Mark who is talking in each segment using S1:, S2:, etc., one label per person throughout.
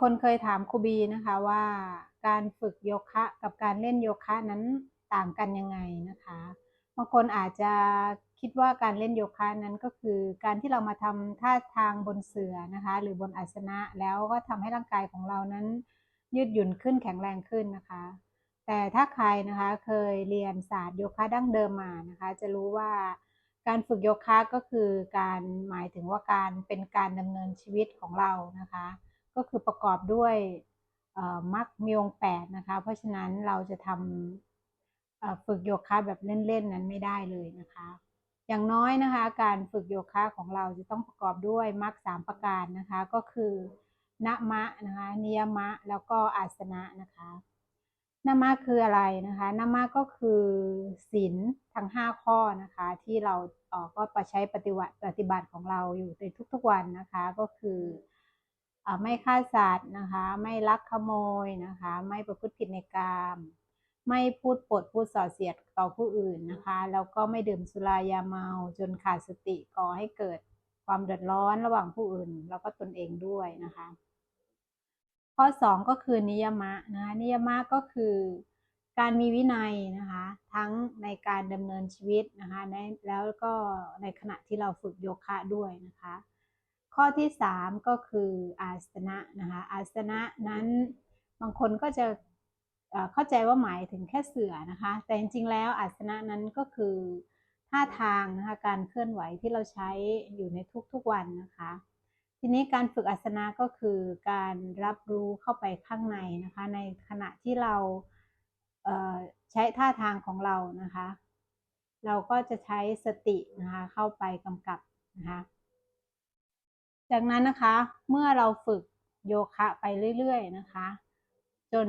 S1: คนเคยถามครูบีนะคะว่าการฝึกโยคะกับการเล่นโยคะนั้นต่างกันยังไงนะคะบางคนอาจจะคิดว่าการเล่นโยคะนั้นก็คือ การที่เรามาทำท่าทางบนเสื่อนะคะ หรือบนอาสนะแล้วก็ทำให้ร่างกายของเรานั้นยืดหยุ่นขึ้นแข็งแรงขึ้นนะคะ แต่ถ้าใครนะคะเคยเรียนศาสตร์โยคะดั้งเดิมมานะคะ จะรู้ว่าการฝึกโยคะก็คือการหมายถึงว่าการเป็นการดำเนินชีวิตของเรานะคะ ก็คือประกอบด้วยมรรคมีองแปดนะคะ เพราะฉะนั้นเราจะทำฝึกโยคะแบบเล่นๆนั้นไม่ได้เลยนะคะ อย่างน้อยนะคะ การฝึกโยคะของเราจะต้องประกอบด้วยมรรคสามประการนะคะ ก็คือนะมะนะคะนิยมะแล้วก็อาสนะนะคะนามะคืออะไรนะคะนามะก็คือศีลทั้ง 5 ข้อนะคะ ที่เราก็ไปใช้ปฏิบัติปฏิบัติของเราอยู่ในทุกๆวันนะคะ ก็คือ ไม่ฆ่าสัตว์นะคะ ไม่ลักขโมยนะคะ ไม่ประพฤติผิดในกาม ไม่พูดปดพูดส่อเสียดต่อผู้อื่นนะคะ แล้วก็ไม่ดื่มสุรายาเมาจนขาดสติก่อให้เกิดความเดือดร้อนระหว่างผู้อื่น แล้วก็ตนเองด้วยนะคะ ข้อ 2 ก็คือนิยมะนะคะนิยมะก็คือการมีวินัยนะคะ ทั้งในการดำเนินชีวิตนะคะแล้วก็ในขณะที่เราฝึกโยคะด้วยนะคะ ข้อที่ 3 ก็คืออาสนะนะคะอาสนะนั้นบางคนก็จะเข้าใจว่าหมายถึงแค่เสือนะคะ แต่จริงๆแล้วอาสนะนั้นก็คือท่าทางนะคะการเคลื่อนไหวที่เราใช้อยู่ในทุกๆวันนะคะ ทีนี้การฝึกอาสนะก็คือการรับรู้เข้าไปข้างในนะคะ ในขณะที่เราใช้ท่าทางของเรานะคะ เราก็จะใช้สตินะคะเข้าไปกำกับนะคะ จากนั้นนะคะเมื่อเราฝึกโยคะไปเรื่อยๆนะคะ จน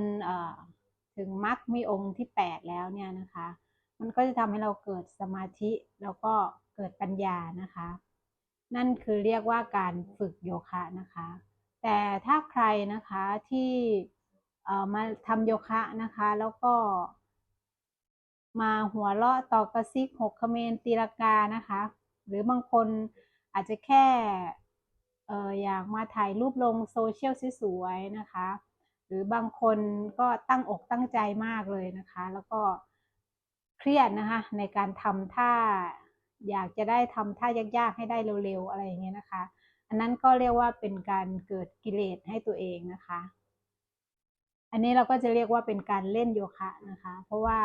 S1: ถึงมรรคมีองค์ที่ 8 แล้วเนี่ยนะคะ มันก็จะทำให้เราเกิดสมาธิแล้วก็เกิดปัญญานะคะ นั่นคือเรียกว่าการฝึกโยคะนะคะ แต่ถ้าใครนะคะที่มาทำโยคะนะคะ แล้วก็มาหัวเราะต่อกระซิกหกคเมนตีลากานะคะ หรือบางคนอาจจะแค่ อออยากมาถ่ายรูปลงโซเชียลสวยๆนะคะ หรือบางคนก็ตั้งอกตั้งใจมากเลยนะคะ แล้วก็เครียดนะคะ ในการทำท่าอยากจะได้ทำท่ายากๆให้ได้เร็วๆอะไรอย่างเงี้ยนะคะ อันนั้นก็เรียกว่าเป็นการเกิดกิเลสให้ตัวเองนะคะ อันนี้เราก็จะเรียกว่าเป็นการเล่นโยคะนะคะ เพราะว่า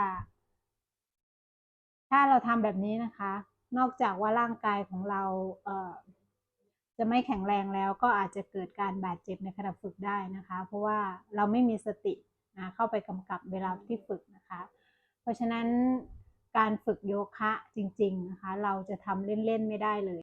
S1: ถ้าเราทำแบบนี้นะคะ นอกจากว่าร่างกายของเราเจะไม่แข็งแรงแล้วก็อาจจะเกิดการบาดเจ็บในขณะฝึกได้นะคะ เพราะว่าเราไม่มีสตินะเข้าไปกำกับเวลาที่ฝึกนะคะ เพราะฉะนั้นการฝึกโยคะจริงๆนะคะ เราจะทำเล่นๆไม่ได้เลย